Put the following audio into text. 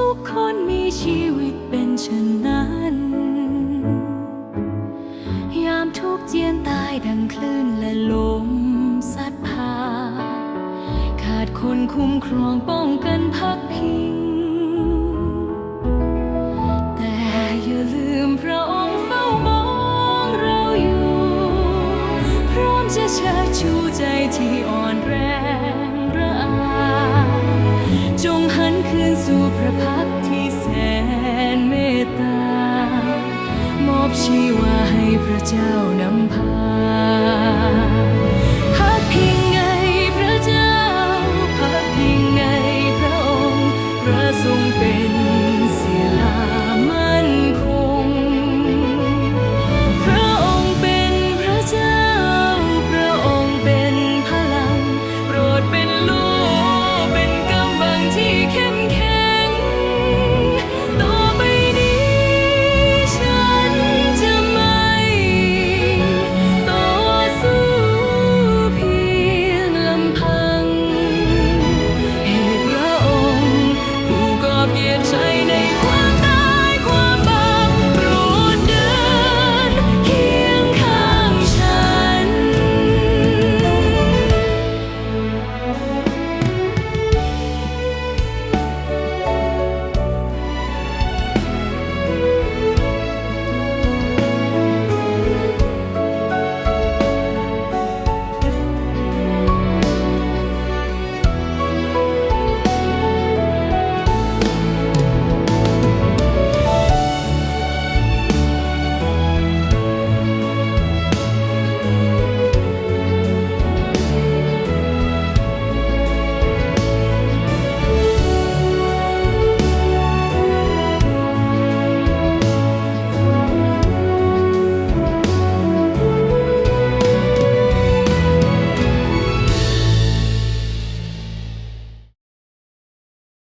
ทุกคนมีชีวิตเป็นเช่นนั้น ยามทุกเจียนตายดังคลื่นและลมสัดพา ขาดคนคุ้มครองป้องกันพักพิง แต่อย่าลืมพระองค์เฝ้ามองเราอยู่ พร้อมจะเชิดชูใจที่ บชีว่าให้พระเจ้านำพา